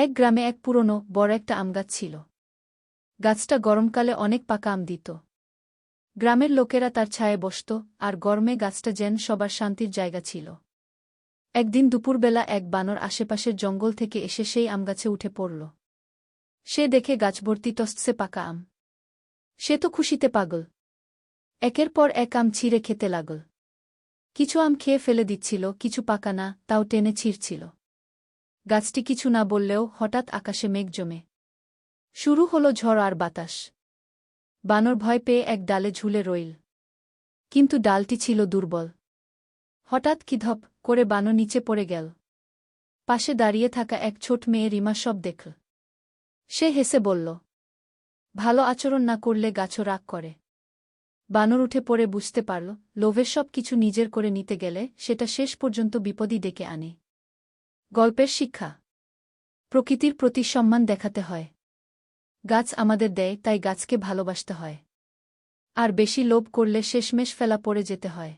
এক গ্রামে এক পুরনো, বড় একটা আমগাছ ছিল। গাছটা গরমকালে অনেক পাকা আম দিত। গ্রামের লোকেরা তার ছায়ে বসত, আর গরমে গাছটা যেন সবার শান্তির জায়গা ছিল। একদিন দুপুরবেলা এক বানর আশেপাশের জঙ্গল থেকে এসে সেই আমগাছে উঠে পড়ল। সে দেখে গাছ ভর্তি টসছে পাকা আম। সে তো খুশিতে পাগল। একের পর এক আম ছিঁড়ে খেতে লাগল। কিছু আম খেয়ে ফেলে দিচ্ছিল, কিছু পাকা না, তাও টেনে ছিঁড়ছিল। গাছটি কিছু না বললেও হঠাৎ আকাশে মেঘ জমে। শুরু হল ঝড় আর বাতাস। বানর ভয় পেয়ে এক ডালে ঝুলে রইল। কিন্তু ডালটি ছিল দুর্বল। হঠাৎ কি ধপ করে বানর নিচে পড়ে গেল। পাশে দাঁড়িয়ে থাকা এক ছোট মেয়ে রিমা সব দেখল। সে হেসে বলল, ভালো আচরণ না করলে গাছও রাগ করে বানর উঠে পড়ে বুঝতে পারল, লোভের সব কিছু নিজের করে নিতে গেলে সেটা শেষ পর্যন্ত বিপদই ডেকে আনে। গল্পের শিক্ষা। প্রকৃতির প্রতি সম্মান দেখাতে হয়। গাছ আমাদের দেয়, তাই গাছকে ভালোবাসতে হয়। আর বেশি লোভ করলে শেষমেশ ফেলা পড়ে যেতে হয়।